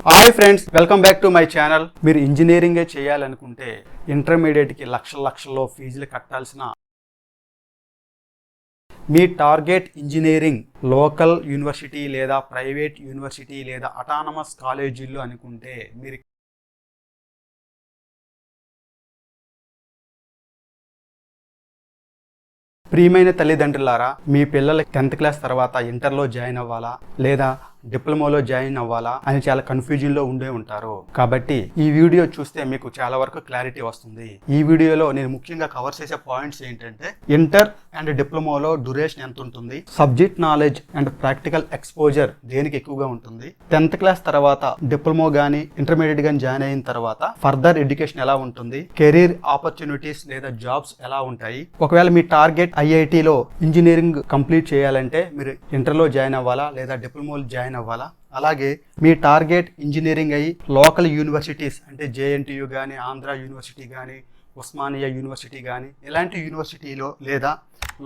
Hi friends welcome back to my channel. మీరు ఇంజనీరింగే చేయాలనుకుంటే ఇంటర్మీడియట్కి లక్షల లక్షల్లో ఫీజులు కట్టాల్సిన మీ టార్గెట్ ఇంజనీరింగ్ లోకల్ యూనివర్సిటీ లేదా ప్రైవేట్ యూనివర్సిటీ లేదా అటానమస్ కాలేజీల్లో అనుకుంటే మీరు ప్రియమైన తల్లిదండ్రులారా మీ పిల్లలు టెన్త్ క్లాస్ తర్వాత ఇంటర్లో జాయిన్ అవ్వాలా లేదా డిప్లొమాలో జాయిన్ అవ్వాలా అని చాలా కన్ఫ్యూజన్లో ఉండే ఉంటారు. కాబట్టి ఈ వీడియో చూస్తే మీకు చాలా వరకు క్లారిటీ వస్తుంది. ఈ వీడియోలో నేను ముఖ్యంగా కవర్ చేసే పాయింట్స్ ఏంటంటే ఇంటర్ అండ్ డిప్లొమాలో డ్యూరేషన్ ఎంత ఉంటుంది subject knowledge and practical exposure దేనికి ఎక్కువగా ఉంటుంది టెన్త్ క్లాస్ తర్వాత డిప్లొమా గానీ ఇంటర్మీడియట్ గానీ జాయిన్ అయిన తర్వాత ఫర్దర్ ఎడ్యుకేషన్ ఎలా ఉంటుంది కెరీర్ ఆపర్చునిటీస్ లేదా జాబ్స్ ఎలా ఉంటాయి ఒకవేళ మీ టార్గెట్ ఐఐటిలో ఇంజనీరింగ్ కంప్లీట్ చేయాలంటే మీరు ఇంటర్లో జాయిన్ అవ్వాలా లేదా డిప్లొమాలో జాయిన్ అవ్వాలా? అలాగే మీ టార్గెట్ ఇంజనీరింగ్ అయ్యి లోకల్ యూనివర్సిటీస్ అంటే జేఎన్టీయు కానీ ఆంధ్ర యూనివర్సిటీ కానీ ఉస్మానియా యూనివర్సిటీ కానీ ఇలాంటి యూనివర్సిటీలో లేదా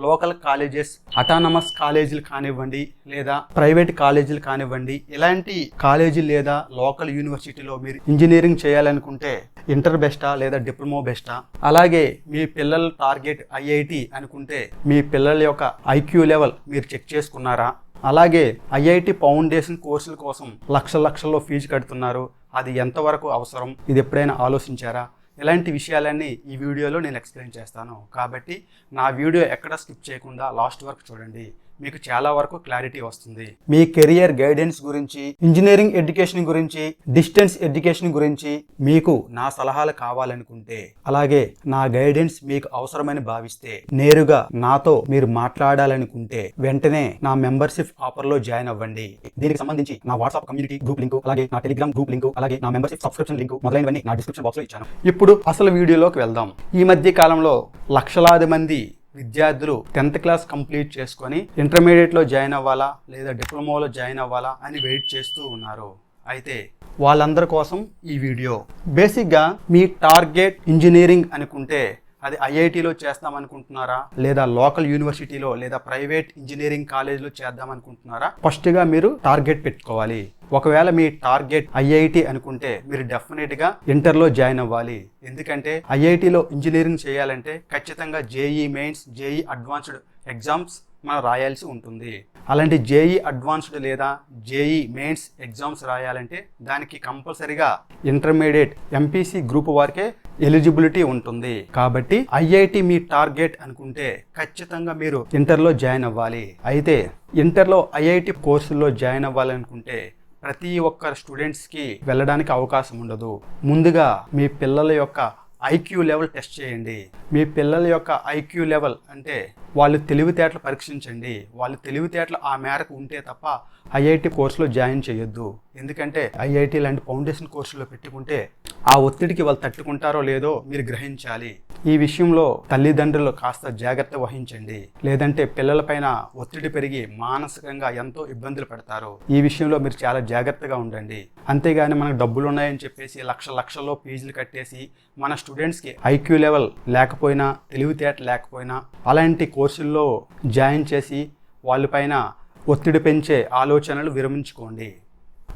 లోకల్ కాలేజెస్ అటానమస్ కాలేజీలు కానివ్వండి లేదా ప్రైవేట్ కాలేజీలు కానివ్వండి ఇలాంటి కాలేజీ లేదా లోకల్ యూనివర్సిటీలో మీరు ఇంజనీరింగ్ చేయాలనుకుంటే ఇంటర్ బెస్టా లేదా డిప్లొమా బెస్టా? అలాగే మీ పిల్లల టార్గెట్ ఐఐటి అనుకుంటే మీ పిల్లల యొక్క ఐక్యూ లెవెల్ మీరు చెక్ చేసుకున్నారా? అలాగే ఐఐటి ఫౌండేషన్ కోర్సుల కోసం లక్షల లక్షల్లో ఫీజు కడుతున్నారు. అది ఎంతవరకు అవసరం? ఇది ఎప్పుడైనా ఆలోచించారా? ఇలాంటి విషయాలన్నీ ఈ వీడియోలో నేను ఎక్స్ప్లెయిన్ చేస్తాను. కాబట్టి నా వీడియో ఎక్కడ స్కిప్ చేయకుండా లాస్ట్ వరకు చూడండి. మీకు చాలా వరకు క్లారిటీ వస్తుంది. మీ కెరియర్ గైడెన్స్ గురించి ఇంజనీరింగ్ ఎడ్యుకేషన్ గురించి డిస్టెన్స్ ఎడ్యుకేషన్ గురించి మీకు నా సలహాలు కావాలనుకుంటే అలాగే నా గైడెన్స్ మీకు అవసరమని భావిస్తే నేరుగా నాతో మీరు మాట్లాడాలనుకుంటే వెంటనే నా మెంబర్షిప్ ఆఫర్లో జాయిన్ అవ్వండి. దీనికి సంబంధించి నా వాట్సాప్ కమ్యూనిటీ గ్రూప్ లింక్ అలాగే నా టెలిగ్రామ్ గ్రూప్ లింక్ అలాగే నా మెంబర్షిప్ సబ్స్క్రిప్షన్ లింక్ మొదలైనవన్నీ నా డిస్క్రిప్షన్ బాక్స్లో ఇచ్చాను. ఇప్పుడు అసలు వీడియోలోకి వెళ్దాం. ఈ మధ్య కాలంలో లక్షలాది మంది విద్యార్థులు టెన్త్ క్లాస్ కంప్లీట్ చేసుకొని ఇంటర్మీడియట్లో జాయిన్ అవ్వాలా లేదా డిప్లొమాలో జాయిన్ అవ్వాలా అని వెయిట్ చేస్తూ ఉన్నారు. అయితే వాళ్ళందరి కోసం ఈ వీడియో. బేసిక్గా మీ టార్గెట్ ఇంజనీరింగ్ అనుకుంటే అది ఐఐటిలో చేస్తాం అనుకుంటున్నారా? లేదా లోకల్ యూనివర్సిటీలో లేదా ప్రైవేట్ ఇంజనీరింగ్ కాలేజ్లో చేద్దాం అనుకుంటున్నారా? ఫస్ట్గా మీరు టార్గెట్ పెట్టుకోవాలి. ఒకవేళ మీ టార్గెట్ ఐఐటి అనుకుంటే మీరు డెఫినెట్గా ఇంటర్లో జాయిన్ అవ్వాలి. ఎందుకంటే ఐఐటిలో ఇంజనీరింగ్ చేయాలంటే ఖచ్చితంగా JEE mains JEE advanced exams మనం రాయాల్సి ఉంటుంది. అలాంటి జేఈ అడ్వాన్స్డ్ లేదా జేఈ మెయిన్స్ ఎగ్జామ్స్ రాయాలంటే దానికి కంపల్సరిగా ఇంటర్మీడియట్ ఎంపీసీ గ్రూప్ వారికే ఎలిజిబిలిటీ ఉంటుంది. కాబట్టి ఐఐటి మీ టార్గెట్ అనుకుంటే ఖచ్చితంగా మీరు ఇంటర్లో జాయిన్ అవ్వాలి. అయితే ఇంటర్లో ఐఐటి కోర్సుల్లో జాయిన్ అవ్వాలనుకుంటే ప్రతి ఒక్క స్టూడెంట్స్కి వెళ్ళడానికి అవకాశం ఉండదు. ముందుగా మీ పిల్లల యొక్క ఐక్యూ లెవెల్ టెస్ట్ చేయండి. మీ పిల్లల యొక్క ఐక్యూ లెవెల్ అంటే వాళ్ళు తెలివితేటలు పరీక్షించండి. వాళ్ళు తెలివితేటలు ఆ మేరకు ఉంటే తప్ప ఐఐటి కోర్సులో జాయిన్ చేయొద్దు. ఎందుకంటే ఐఐటి లాంటి ఫౌండేషన్ కోర్సులో పెట్టుకుంటే ఆ ఒత్తిడికి వాళ్ళు తట్టుకుంటారో లేదో మీరు గ్రహించాలి. ఈ విషయంలో తల్లిదండ్రులు కాస్త జాగ్రత్త వహించండి. లేదంటే పిల్లలపైన ఒత్తిడి పెరిగి మానసికంగా ఎంతో ఇబ్బందులు పడతారు. ఈ విషయంలో మీరు చాలా జాగ్రత్తగా ఉండండి. అంతేగాని మనకు డబ్బులు ఉన్నాయని చెప్పేసి లక్ష లక్షల్లో ఫీజులు కట్టేసి మన స్టూడెంట్స్కి ఐక్యూ లెవెల్ లేకపోయినా తెలివితేట లేకపోయినా అలాంటి కోర్సుల్లో జాయిన్ చేసి వాళ్ళపైన ఒత్తిడి పెంచే ఆలోచనలు విరమించుకోండి.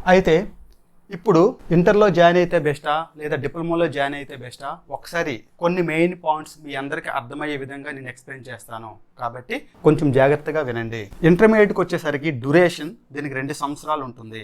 అయితే ఇప్పుడు ఇంటర్లో జాయిన్ అయితే బెస్టా? లేదా డిప్లొమాలో జాయిన్ అయితే బెస్టా? ఒకసారి కొన్ని మెయిన్ పాయింట్స్ మీ అందరికీ అర్థమయ్యే విధంగా నేను ఎక్స్ప్లెయిన్ చేస్తాను. కాబట్టి కొంచెం జాగ్రత్తగా వినండి. ఇంటర్మీడియట్కి వచ్చేసరికి డ్యూరేషన్ దీనికి రెండు సంవత్సరాలు ఉంటుంది.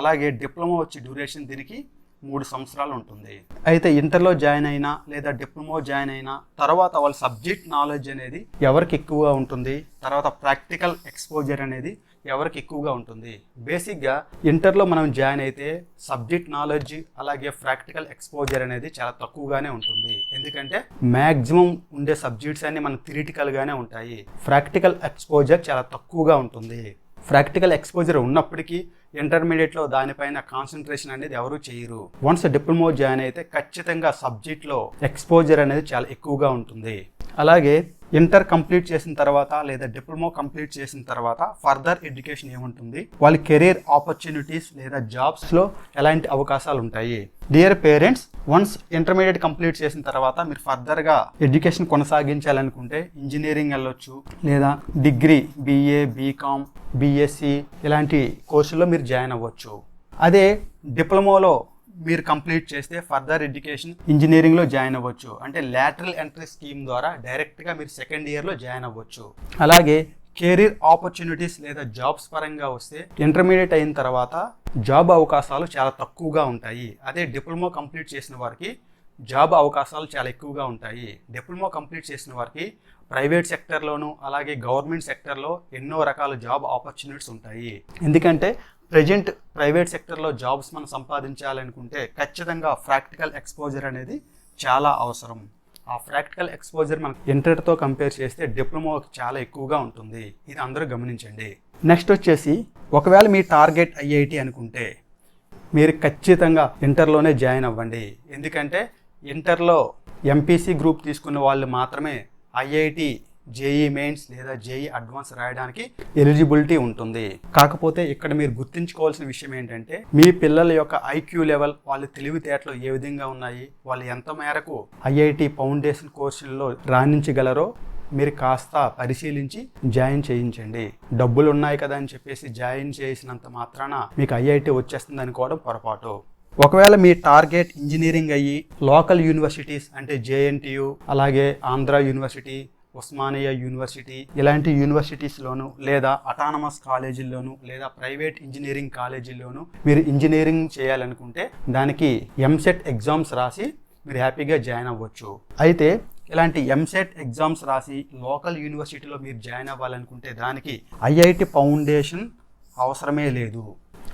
అలాగే డిప్లొమా వచ్చి డ్యూరేషన్ దీనికి మూడు సంవత్సరాలు ఉంటుంది. అయితే ఇంటర్లో జాయిన్ అయినా లేదా డిప్లొమా జాయిన్ అయినా తర్వాత వాళ్ళ సబ్జెక్ట్ నాలెడ్జ్ అనేది ఎవరికి ఎక్కువగా ఉంటుంది? తర్వాత ప్రాక్టికల్ ఎక్స్పోజర్ అనేది ఎవరికి ఎక్కువగా ఉంటుంది? బేసిక్గా ఇంటర్లో మనం జాయిన్ అయితే సబ్జెక్ట్ నాలెడ్జ్ అలాగే ప్రాక్టికల్ ఎక్స్పోజర్ అనేది చాలా తక్కువగానే ఉంటుంది. ఎందుకంటే మ్యాక్సిమం ఉండే సబ్జెక్ట్స్ అన్ని మనకు థిరిటికల్గానే ఉంటాయి. ప్రాక్టికల్ ఎక్స్పోజర్ చాలా తక్కువగా ఉంటుంది. ప్రాక్టికల్ ఎక్స్పోజర్ ఉన్నప్పటికీ ఇంటర్మీడియట్లో దానిపైన కాన్సన్ట్రేషన్ అనేది ఎవరు చేయరు. వన్స్ డిప్లొమా జాయిన్ అయితే ఖచ్చితంగా సబ్జెక్ట్లో ఎక్స్పోజర్ అనేది చాలా ఎక్కువగా ఉంటుంది. అలాగే ఇంటర్ కంప్లీట్ చేసిన తర్వాత లేదా డిప్లొమా కంప్లీట్ చేసిన తర్వాత ఫర్దర్ ఎడ్యుకేషన్ ఏముంటుంది? వాళ్ళ కెరీర్ ఆపర్చునిటీస్ లేదా జాబ్స్లో ఎలాంటి అవకాశాలు ఉంటాయి? Dear parents once intermediate complete చేసిన తర్వాత మీరు ఫర్దర్గా ఎడ్యుకేషన్ కొనసాగించాలనుకుంటే ఇంజనీరింగ్ వెళ్ళొచ్చు లేదా డిగ్రీ బీఏ బీకామ్ బీఎస్సీ ఇలాంటి కోర్సుల్లో మీరు జాయిన్ అవ్వచ్చు. అదే డిప్లొమాలో మీరు కంప్లీట్ చేస్తే ఫర్దర్ ఎడ్యుకేషన్ ఇంజనీరింగ్లో జాయిన్ అవ్వచ్చు. అంటే లాటరల్ ఎంట్రీ స్కీమ్ ద్వారా డైరెక్ట్గా మీరు సెకండ్ ఇయర్లో జాయిన్ అవ్వచ్చు. అలాగే కెరీర్ ఆపర్చునిటీస్ లేదా జాబ్స్ పరంగా వస్తే ఇంటర్మీడియట్ అయిన తర్వాత జాబ్ అవకాశాలు చాలా తక్కువగా ఉంటాయి. అదే డిప్లొమా కంప్లీట్ చేసిన వారికి జాబ్ అవకాశాలు చాలా ఎక్కువగా ఉంటాయి. డిప్లొమా కంప్లీట్ చేసిన వారికి ప్రైవేట్ సెక్టర్లోను అలాగే గవర్నమెంట్ సెక్టర్లో ఎన్నో రకాల జాబ్ ఆపర్చునిటీస్ ఉంటాయి. ఎందుకంటే ప్రజెంట్ ప్రైవేట్ సెక్టర్లో జాబ్స్ మనం సంపాదించాలనుకుంటే ఖచ్చితంగా ప్రాక్టికల్ ఎక్స్పోజర్ అనేది చాలా అవసరం. ఆ ప్రాక్టికల్ ఎక్స్పోజర్ మనం ఇంటర్తో కంపేర్ చేస్తే డిప్లొమా చాలా ఎక్కువగా ఉంటుంది. ఇది అందరూ గమనించండి. నెక్స్ట్ వచ్చేసి ఒకవేళ మీ టార్గెట్ ఐఐటి అనుకుంటే మీరు ఖచ్చితంగా ఇంటర్లోనే జాయిన్ అవ్వండి. ఎందుకంటే ఇంటర్లో ఎంపీసీ గ్రూప్ తీసుకున్న వాళ్ళు మాత్రమే ఐఐటి జేఈ మెయిన్స్ లేదా జేఈ అడ్వాన్స్ రాయడానికి ఎలిజిబిలిటీ ఉంటుంది. కాకపోతే ఇక్కడ మీరు గుర్తుంచుకోవాల్సిన విషయం ఏంటంటే మీ పిల్లల యొక్క ఐక్యూ లెవెల్ వాళ్ళ తెలివితేటలు ఏ విధంగా ఉన్నాయి వాళ్ళు ఎంత మేరకు ఐఐటి ఫౌండేషన్ కోర్సుల్లో రాణించగలరో మీరు కాస్త పరిశీలించి జాయిన్ చేయించండి. డబ్బులు ఉన్నాయి కదా అని చెప్పేసి జాయిన్ చేసినంత మాత్రాన మీకు ఐఐటి వచ్చేస్తుంది అనుకోవడం పొరపాటు. ఒకవేళ మీ టార్గెట్ ఇంజనీరింగ్ అయ్యి లోకల్ యూనివర్సిటీస్ అంటే జేఎన్టీయు అలాగే ఆంధ్ర యూనివర్సిటీ ఉస్మానియా యూనివర్సిటీ ఇలాంటి యూనివర్సిటీస్లోను లేదా అటానమస్ కాలేజీల్లోను లేదా ప్రైవేట్ ఇంజనీరింగ్ కాలేజీల్లోను మీరు ఇంజనీరింగ్ చేయాలనుకుంటే దానికి ఎంసెట్ ఎగ్జామ్స్ రాసి మీరు హ్యాపీగా జాయిన్ అవ్వచ్చు. అయితే ఇలాంటి ఎంసెట్ ఎగ్జామ్స్ రాసి లోకల్ యూనివర్సిటీలో మీరు జాయిన్ అవ్వాలనుకుంటే దానికి ఐఐటి ఫౌండేషన్ అవసరమే లేదు.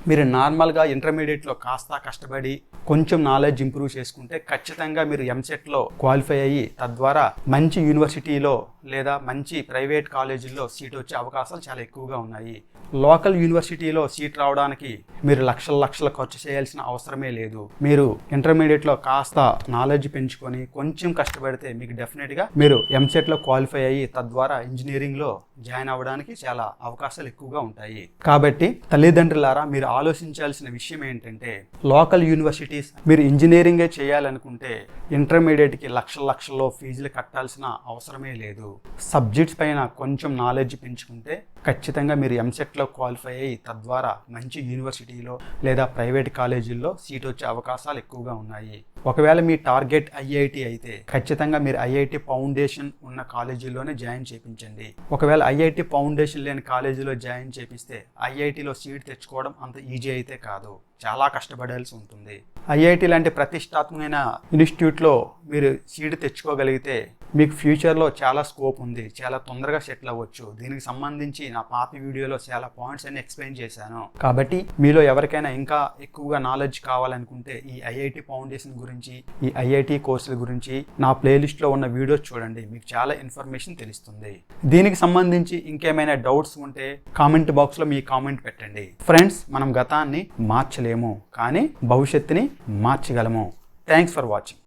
మీరు నార్మల్గా ఇంటర్మీడియట్లో కాస్త కష్టపడి కొంచెం నాలెడ్జ్ ఇంప్రూవ్ చేసుకుంటే ఖచ్చితంగా మీరు ఎంసెట్లో క్వాలిఫై అయ్యి తద్వారా మంచి యూనివర్సిటీలో లేదా మంచి ప్రైవేట్ కాలేజీల్లో సీట్ వచ్చే అవకాశాలు చాలా ఎక్కువగా ఉన్నాయి. లోకల్ యూనివర్సిటీలో సీట్ రావడానికి మీరు లక్షల లక్షల ఖర్చు చేయాల్సిన అవసరమే లేదు. మీరు ఇంటర్మీడియట్లో కాస్త నాలెడ్జ్ పెంచుకొని కొంచెం కష్టపడితే మీకు డెఫినెట్గా మీరు ఎంసెట్లో క్వాలిఫై అయ్యి తద్వారా ఇంజనీరింగ్లో జాయిన్ అవ్వడానికి చాలా అవకాశాలు ఎక్కువగా ఉంటాయి. కాబట్టి తల్లిదండ్రులారా మీరు ఆలోచించాల్సిన విషయం ఏంటంటే లోకల్ యూనివర్సిటీస్ మీరు ఇంజనీరింగే చేయాలనుకుంటే ఇంటర్మీడియట్కి లక్షల లక్షల్లో ఫీజులు కట్టాల్సిన అవసరమే లేదు. సబ్జెక్ట్స్ పైన కొంచెం నాలెడ్జ్ పెంచుకుంటే ఖచ్చితంగా మీరు ఎంసెట్లో క్వాలిఫై అయ్యి తద్వారా మంచి యూనివర్సిటీలో లేదా ప్రైవేట్ కాలేజీల్లో సీట్ వచ్చే అవకాశాలు ఎక్కువగా ఉన్నాయి. ఒకవేళ మీ టార్గెట్ ఐఐటి అయితే ఖచ్చితంగా మీరు ఐఐటి ఫౌండేషన్ ఉన్న కాలేజీలోనే జాయిన్ చేయించండి ఒకవేళ ఐఐటి ఫౌండేషన్ లేని కాలేజీలో జాయిన్ చేపిస్తే ఐఐటిలో సీట్ తెచ్చుకోవడం అంత ఈజీ అయితే కాదు. చాలా కష్టపడాల్సి ఉంటుంది. ఐఐటి లాంటి ప్రతిష్టాత్మకమైన ఇన్స్టిట్యూట్లో మీరు సీట్ తెచ్చుకోగలిగితే మీకు ఫ్యూచర్లో చాలా స్కోప్ ఉంది. చాలా తొందరగా సెటిల్ అవ్వచ్చు. దీనికి సంబంధించి నా పాత వీడియోలో చాలా పాయింట్స్ అని ఎక్స్ప్లెయిన్ చేశాను. కాబట్టి మీలో ఎవరికైనా ఇంకా ఎక్కువగా నాలెడ్జ్ కావాలనుకుంటే ఈ ఐఐటి ఫౌండేషన్ గురించి ఈ ఐఐటి కోర్సుల గురించి నా ప్లేలిస్ట్లో ఉన్న వీడియోస్ చూడండి. మీకు చాలా ఇన్ఫర్మేషన్ తెలుస్తుంది. దీనికి సంబంధించి ఇంకేమైనా డౌట్స్ ఉంటే కామెంట్ బాక్స్లో మీ కామెంట్ పెట్టండి. ఫ్రెండ్స్ మనం గతాన్ని మార్చలేదు మార్చలేము కానీ భవిష్యత్తుని మార్చగలము. Thanks for watching